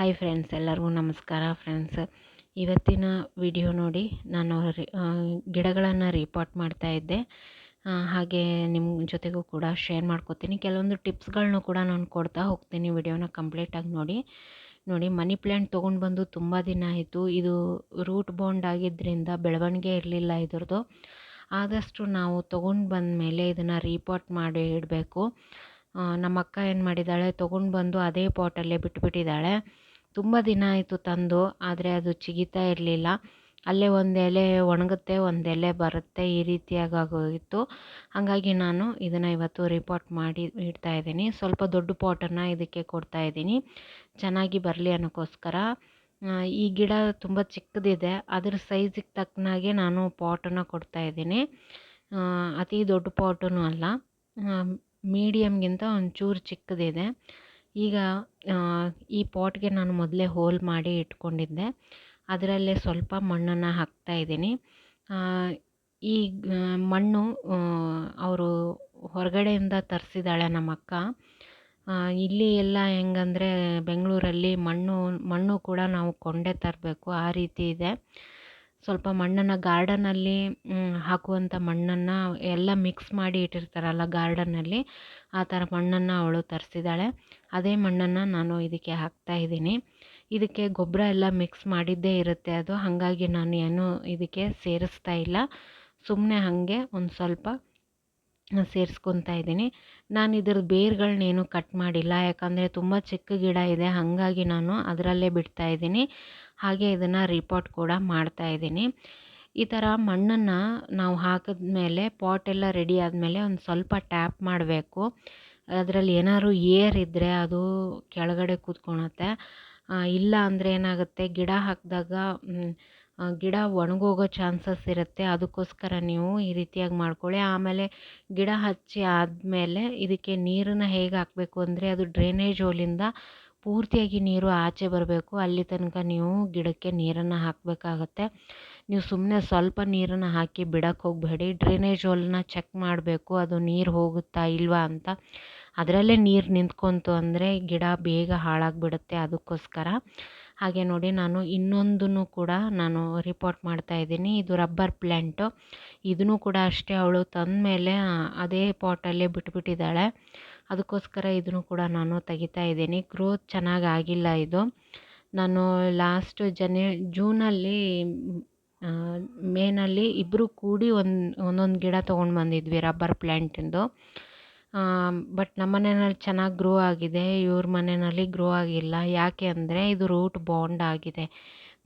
Hi friends ಎಲ್ಲರಿಗೂ ನಮಸ್ಕಾರ friends ಇವತ್ತಿನ ವಿಡಿಯೋ ನೋಡಿ ನಾನು ಗಿಡಗಳನ್ನು ರಿಪೋರ್ಟ್ ಮಾಡ್ತಾ ಇದ್ದೆ. ಹಾಗೆ ನಿಮ್ಮ ಜೊತೆಗೂ ಕೂಡ ಶೇರ್ ಮಾಡ್ಕೋತೀನಿ. ಕೆಲವೊಂದು ಟಿಪ್ಸ್ಗಳನ್ನೂ ಕೂಡ ನಾನು ಕೊಡ್ತಾ ಹೋಗ್ತೀನಿ ವಿಡಿಯೋನ ಕಂಪ್ಲೀಟಾಗಿ ನೋಡಿ. ನೋಡಿ ಮನಿ ಪ್ಲ್ಯಾಂಟ್ ತೊಗೊಂಡು ಬಂದು ತುಂಬ ದಿನ ಆಯಿತು. ಇದು ರೂಟ್ ಬಾಂಡ್ ಆಗಿದ್ದರಿಂದ ಬೆಳವಣಿಗೆ ಇರಲಿಲ್ಲ ಇದ್ರದ್ದು. ಆದಷ್ಟು ನಾವು ತೊಗೊಂಡು ಬಂದ ಮೇಲೆ ಇದನ್ನು ರೀಪಾಟ್ ಮಾಡಿ ಇಡಬೇಕು. ನಮ್ಮ ಅಕ್ಕ ಏನು ಮಾಡಿದ್ದಾಳೆ ತೊಗೊಂಡು ಬಂದು ಅದೇ ಪಾಟಲ್ಲೇ ಬಿಟ್ಬಿಟ್ಟಿದ್ದಾಳೆ ತುಂಬ ದಿನ ಆಯಿತು ತಂದು, ಆದರೆ ಅದು ಚಿಗಿತಾ ಇರಲಿಲ್ಲ. ಅಲ್ಲೇ ಒಂದು ಎಲೆ ಒಣಗುತ್ತೆ, ಒಂದು ಎಲೆ ಬರುತ್ತೆ, ಈ ರೀತಿಯಾಗಿ ಆಗೋಗಿತ್ತು. ಹಾಗಾಗಿ ನಾನು ಇದನ್ನು ಇವತ್ತು ರಿಪೋರ್ಟ್ ಮಾಡಿ ಇಡ್ತಾ ಇದ್ದೀನಿ. ಸ್ವಲ್ಪ ದೊಡ್ಡ ಪಾಟನ್ನು ಇದಕ್ಕೆ ಕೊಡ್ತಾ ಇದ್ದೀನಿ. ಚೆನ್ನಾಗಿ ಬರಲಿ ಅನ್ನೋಕ್ಕೋಸ್ಕರ. ಈ ಗಿಡ ತುಂಬ ಚಿಕ್ಕದಿದೆ. ಅದರ ಸೈಜಿಗೆ ತಕ್ಕನಾಗೆ ನಾನು ಪಾಟನ್ನು ಕೊಡ್ತಾ ಇದ್ದೀನಿ. ಅತಿ ದೊಡ್ಡ ಪಾಟೂ ಅಲ್ಲ. ಮೀಡಿಯಮ್ಗಿಂತ ಒಂಚೂರು ಚಿಕ್ಕದಿದೆ. ಈಗ ಈ ಪಾಟ್ಗೆ ನಾನು ಮೊದಲೇ ಹೋಲ್ ಮಾಡಿ ಇಟ್ಕೊಂಡಿದ್ದೆ. ಅದರಲ್ಲೇ ಸ್ವಲ್ಪ ಮಣ್ಣನ್ನು ಹಾಕ್ತಾ ಇದ್ದೀನಿ. ಈ ಮಣ್ಣು ಅವರು ಹೊರಗಡೆಯಿಂದ ತರಿಸಿದ್ದಾಳೆ ನಮ್ಮ ಅಕ್ಕ ಆ, ಇಲ್ಲಿ ಎಲ್ಲ ಹೆಂಗಂದರೆ ಬೆಂಗಳೂರಲ್ಲಿ ಮಣ್ಣು ಮಣ್ಣು ಕೂಡ ನಾವು ಕೊಂಡೇ ತರಬೇಕು ಆ ರೀತಿ ಇದೆ. ಸ್ವಲ್ಪ ಮಣ್ಣನ್ನು ಗಾರ್ಡನಲ್ಲಿ ಹಾಕುವಂಥ ಮಣ್ಣನ್ನು ಎಲ್ಲ ಮಿಕ್ಸ್ ಮಾಡಿ ಇಟ್ಟಿರ್ತಾರಲ್ಲ ಗಾರ್ಡನಲ್ಲಿ, ಆ ಥರ ಮಣ್ಣನ್ನು ಅವಳು ತರಿಸಿದ್ದಾಳೆ ಅದೇ ಮಣ್ಣನ್ನು ನಾನು ಇದಕ್ಕೆ ಹಾಕ್ತಾ ಇದ್ದೀನಿ. ಇದಕ್ಕೆ ಗೊಬ್ಬರ ಎಲ್ಲ ಮಿಕ್ಸ್ ಮಾಡಿದ್ದೇ ಇರುತ್ತೆ ಅದು. ಹಾಗಾಗಿ ನಾನು ಏನು ಇದಕ್ಕೆ ಸೇರಿಸ್ತಾ ಇಲ್ಲ. ಸುಮ್ಮನೆ ಹಾಗೆ ಒಂದು ಸ್ವಲ್ಪ ಸೇರಿಸ್ಕೊತಾ ಇದ್ದೀನಿ. ನಾನು ಇದ್ರ ಬೇರುಗಳನ್ನೇನು ಕಟ್ ಮಾಡಿಲ್ಲ. ಯಾಕಂದರೆ ತುಂಬ ಚಿಕ್ಕ ಗಿಡ ಇದೆ. ಹಾಗಾಗಿ ನಾನು ಅದರಲ್ಲೇ ಬಿಡ್ತಾ ಇದ್ದೀನಿ. ಹಾಗೆ ಇದನ್ನು ರಿಪೋರ್ಟ್ ಕೂಡ ಮಾಡ್ತಾ ಇದ್ದೀನಿ. ಈ ಥರ ಮಣ್ಣನ್ನು ನಾವು ಹಾಕಿದ್ಮೇಲೆ ಪಾಟ್ ಎಲ್ಲ ರೆಡಿ ಆದಮೇಲೆ ಒಂದು ಸ್ವಲ್ಪ ಟ್ಯಾಪ್ ಮಾಡಬೇಕು. ಅದರಲ್ಲಿ ಏನಾದ್ರು ಏರ್ ಇದ್ದರೆ ಅದು ಕೆಳಗಡೆ ಕೂತ್ಕೊಳತ್ತೆ. ಇಲ್ಲ ಅಂದರೆ ಏನಾಗುತ್ತೆ, ಗಿಡ ಹಾಕಿದಾಗ ಗಿಡ ಒಣಗೋಗೋ ಚಾನ್ಸಸ್ ಇರುತ್ತೆ. ಅದಕ್ಕೋಸ್ಕರ ನೀವು ಈ ರೀತಿಯಾಗಿ ಮಾಡ್ಕೊಳ್ಳಿ. ಆಮೇಲೆ ಗಿಡ ಹಚ್ಚಿ ಆದಮೇಲೆ ಇದಕ್ಕೆ ನೀರನ್ನು ಹೇಗೆ ಹಾಕಬೇಕು ಅಂದರೆ ಅದು ಡ್ರೈನೇಜ್ ಹೋಲಿಂದ ಪೂರ್ತಿಯಾಗಿ ನೀರು ಆಚೆ ಬರಬೇಕು. ಅಲ್ಲಿ ತನಕ ನೀವು ಗಿಡಕ್ಕೆ ನೀರನ್ನು ಹಾಕಬೇಕಾಗತ್ತೆ. ನೀವು ಸುಮ್ಮನೆ ಸ್ವಲ್ಪ ನೀರನ್ನು ಹಾಕಿ ಬಿಡಕ್ಕೆ ಹೋಗಬೇಡಿ. ಡ್ರೈನೇಜ್ ಹೋಲನ್ನ ಚೆಕ್ ಮಾಡಬೇಕು. ಅದು ನೀರು ಹೋಗುತ್ತಾ ಇಲ್ವಾ ಅಂತ. ಅದರಲ್ಲೇ ನೀರು ನಿಂತ್ಕೊಂತು ಅಂದರೆ ಗಿಡ ಬೇಗ ಹಾಳಾಗಿಬಿಡುತ್ತೆ ಅದಕ್ಕೋಸ್ಕರ. ಹಾಗೆ ನೋಡಿ ನಾನು ಇನ್ನೊಂದನ್ನು ಕೂಡ ನಾನು ರಿಪೋರ್ಟ್ ಮಾಡ್ತಾ ಇದ್ದೀನಿ. ಇದು ರಬ್ಬರ್ ಪ್ಲ್ಯಾಂಟು ಇದನ್ನು ಕೂಡ ಅಷ್ಟೇ ಅವಳು ತಂದಮೇಲೆ ಅದೇ ಪಾಟಲ್ಲೇ ಬಿಟ್ಬಿಟ್ಟಿದ್ದಾಳೆ. ಅದಕ್ಕೋಸ್ಕರ ಇದನ್ನು ಕೂಡ ನಾನು ತೆಗಿತಾ ಇದ್ದೀನಿ. ಗ್ರೋತ್ ಚೆನ್ನಾಗಿ ಆಗಿಲ್ಲ ಇದು. ನಾನು ಲಾಸ್ಟ್ ಜನೇ ಜೂನಲ್ಲಿ ಮೇನಲ್ಲಿ ಇಬ್ಬರು ಕೂಡಿ ಒಂದು, ಒಂದೊಂದು ಗಿಡ ತೊಗೊಂಡು ಬಂದಿದ್ವಿ ರಬ್ಬರ್ ಪ್ಲ್ಯಾಂಟಿಂದು ಬಟ್ ನಮ್ಮ ಮನೆಯಲ್ಲಿ ಚೆನ್ನಾಗಿ ಗ್ರೋ ಆಗಿದೆ. ಇವ್ರ ಮನೆಯಲ್ಲಿ ಗ್ರೋ ಆಗಿಲ್ಲ. ಯಾಕೆ ಅಂದರೆ ಇದು ರೂಟ್ ಬಾಂಡ್ ಆಗಿದೆ.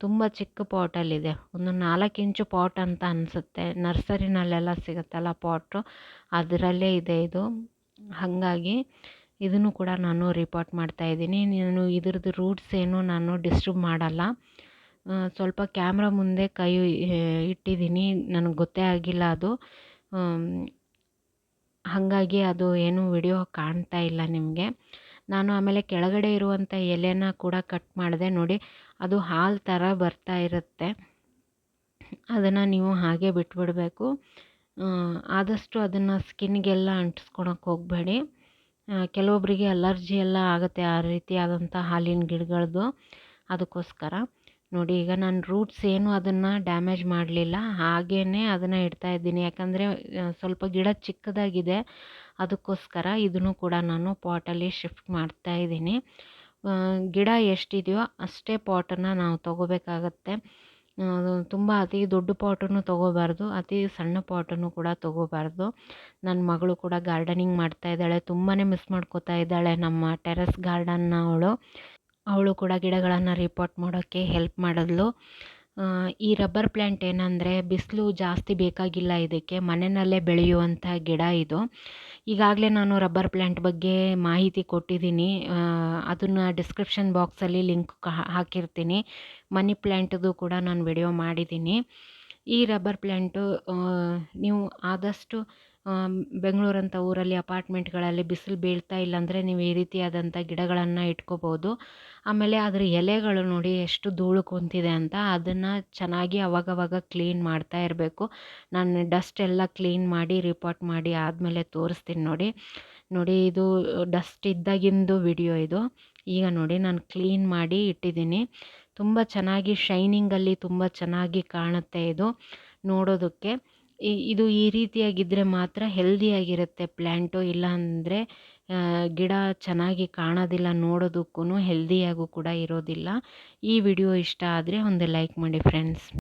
ತುಂಬ ಚಿಕ್ಕ ಪಾಟಲ್ಲಿದೆ ಒಂದು ನಾಲ್ಕು ಇಂಚು ಪಾಟ್ ಅಂತ ಅನಿಸುತ್ತೆ. ನರ್ಸರಿನಲ್ಲೆಲ್ಲ ಸಿಗುತ್ತಲ್ಲ ಪಾಟು? ಅದರಲ್ಲೇ ಇದೆ ಇದು. ಹಾಗಾಗಿ ಇದನ್ನು ಕೂಡ ನಾನು ರಿಪೋರ್ಟ್ ಮಾಡ್ತಾ ಇದ್ದೀನಿ. ನಾನು ಇದ್ರದ್ದು ರೂಟ್ಸ್ ಏನು ನಾನು ಡಿಸ್ಟರ್ಬ್ ಮಾಡಲ್ಲ. ಸ್ವಲ್ಪ ಕ್ಯಾಮ್ರಾ ಮುಂದೆ ಕೈ ಇಟ್ಟಿದ್ದೀನಿ. ನನಗೆ ಗೊತ್ತೇ ಆಗಿಲ್ಲ ಅದು. ಹಾಗಾಗಿ ಅದು ಏನು ವಿಡಿಯೋ ಕಾಣ್ತಾ ಇಲ್ಲ ನಿಮಗೆ. ನಾನು ಆಮೇಲೆ ಕೆಳಗಡೆ ಇರುವಂಥ ಎಲೆನ ಕೂಡ ಕಟ್ ಮಾಡಿದೆ ನೋಡಿ, ಅದು ಹಾಲು ಥರ ಬರ್ತಾ ಇರುತ್ತೆ. ಅದನ್ನು ನೀವು ಹಾಗೆ ಬಿಟ್ಬಿಡಬೇಕು. ಆದಷ್ಟು ಅದನ್ನು ಸ್ಕಿನ್ಗೆಲ್ಲ ಅಂಟಿಸ್ಕೊಳಕ್ಕೆ ಹೋಗಬೇಡಿ. ಕೆಲವೊಬ್ಬರಿಗೆ ಅಲರ್ಜಿ ಎಲ್ಲ ಆಗುತ್ತೆ ಆ ರೀತಿಯಾದಂಥ ಹಾಲಿನ ಗಿಡಗಳದ್ದು ಅದಕ್ಕೋಸ್ಕರ ನೋಡಿ, ಈಗ ನಾನು ರೂಟ್ಸ್ ಏನು ಅದನ್ನು ಡ್ಯಾಮೇಜ್ ಮಾಡಲಿಲ್ಲ ಹಾಗೇ ಅದನ್ನು ಇಡ್ತಾ ಇದ್ದೀನಿ. ಯಾಕಂದರೆ ಸ್ವಲ್ಪ ಗಿಡ ಚಿಕ್ಕದಾಗಿದೆ. ಅದಕ್ಕೋಸ್ಕರ ಇದನ್ನು ಕೂಡ ನಾನು ಪಾಟಲ್ಲಿ ಶಿಫ್ಟ್ ಮಾಡ್ತಾ ಇದ್ದೀನಿ. ಗಿಡ ಎಷ್ಟಿದೆಯೋ ಅಷ್ಟೇ ಪಾಟನ್ನು ನಾವು ತೊಗೋಬೇಕಾಗತ್ತೆ. ತುಂಬ ಅತಿ ದೊಡ್ಡ ಪಾಟನ್ನು ತೊಗೋಬಾರ್ದು, ಅತಿ ಸಣ್ಣ ಪಾಟನ್ನು ಕೂಡ ತೊಗೋಬಾರ್ದು. ನನ್ನ ಮಗಳು ಕೂಡ ಗಾರ್ಡನಿಂಗ್ ಮಾಡ್ತಾ ಇದ್ದಾಳೆ ತುಂಬಾ ಮಿಸ್ ಮಾಡ್ಕೋತಾ ಇದ್ದಾಳೆ ನಮ್ಮ ಟೆರೆಸ್ ಗಾರ್ಡನ್ನ ಅವಳು. ಅವಳು ಕೂಡ ಗಿಡಗಳನ್ನು ರಿಪೋರ್ಟ್ ಮಾಡೋಕ್ಕೆ ಹೆಲ್ಪ್ ಮಾಡಿದ್ಲು. ಈ ರಬ್ಬರ್ ಪ್ಲ್ಯಾಂಟ್ ಏನಂದರೆ ಬಿಸಿಲು ಜಾಸ್ತಿ ಬೇಕಾಗಿಲ್ಲ ಇದಕ್ಕೆ, ಮನೆಯಲ್ಲೇ ಬೆಳೆಯುವಂಥ ಗಿಡ ಇದು. ಈಗಾಗಲೇ ನಾನು ರಬ್ಬರ್ ಪ್ಲ್ಯಾಂಟ್ ಬಗ್ಗೆ ಮಾಹಿತಿ ಕೊಟ್ಟಿದ್ದೀನಿ. ಅದನ್ನು ಡಿಸ್ಕ್ರಿಪ್ಷನ್ ಬಾಕ್ಸಲ್ಲಿ ಲಿಂಕ್ ಹಾಕಿರ್ತೀನಿ. ಮನಿ ಪ್ಲ್ಯಾಂಟ್ದು ಕೂಡ ನಾನು ವಿಡಿಯೋ ಮಾಡಿದ್ದೀನಿ. ಈ ರಬ್ಬರ್ ಪ್ಲ್ಯಾಂಟು ನೀವು ಆದಷ್ಟು ಬೆಂಗಳೂರಂಥ ಊರಲ್ಲಿ ಅಪಾರ್ಟ್ಮೆಂಟ್ಗಳಲ್ಲಿ ಬಿಸಿಲು ಬೀಳ್ತಾ ಇಲ್ಲಾಂದರೆ ನೀವು ಈ ರೀತಿಯಾದಂಥ ಗಿಡಗಳನ್ನು ಇಟ್ಕೋಬೋದು. ಆಮೇಲೆ ಅದರ ಎಲೆಗಳು ನೋಡಿ ಎಷ್ಟು ಧೂಳು ಕುಂತಿದೆ ಅಂತ ಅದನ್ನು ಚೆನ್ನಾಗಿ ಅವಾಗವಾಗ ಕ್ಲೀನ್ ಮಾಡ್ತಾ ಇರಬೇಕು. ನಾನು ಡಸ್ಟ್ ಎಲ್ಲ ಕ್ಲೀನ್ ಮಾಡಿ ರಿಪೋರ್ಟ್ ಮಾಡಿ ಆದಮೇಲೆ ತೋರಿಸ್ತೀನಿ ನೋಡಿ. ನೋಡಿ ಇದು ಡಸ್ಟ್ ಇದ್ದಾಗಿಂದು ವಿಡಿಯೋ ಇದು. ಈಗ ನೋಡಿ ನಾನು ಕ್ಲೀನ್ ಮಾಡಿ ಇಟ್ಟಿದ್ದೀನಿ. ತುಂಬ ಚೆನ್ನಾಗಿ ಶೈನಿಂಗಲ್ಲಿ ತುಂಬ ಚೆನ್ನಾಗಿ ಕಾಣುತ್ತೆ ಇದು ನೋಡೋದಕ್ಕೆ. ಇದು ಈ ರೀತಿಯಾಗಿದ್ದರೆ ಮಾತ್ರ ಹೆಲ್ದಿಯಾಗಿರುತ್ತೆ ಪ್ಲ್ಯಾಂಟು ಇಲ್ಲ ಅಂದರೆ ಗಿಡ ಚೆನ್ನಾಗಿ ಕಾಣೋದಿಲ್ಲ ನೋಡೋದಕ್ಕೂ ಹೆಲ್ದಿಯಾಗೂ ಕೂಡ ಇರೋದಿಲ್ಲ. ಈ ವಿಡಿಯೋ ಇಷ್ಟ ಆದರೆ ಒಂದು ಲೈಕ್ ಮಾಡಿ, ಫ್ರೆಂಡ್ಸ್.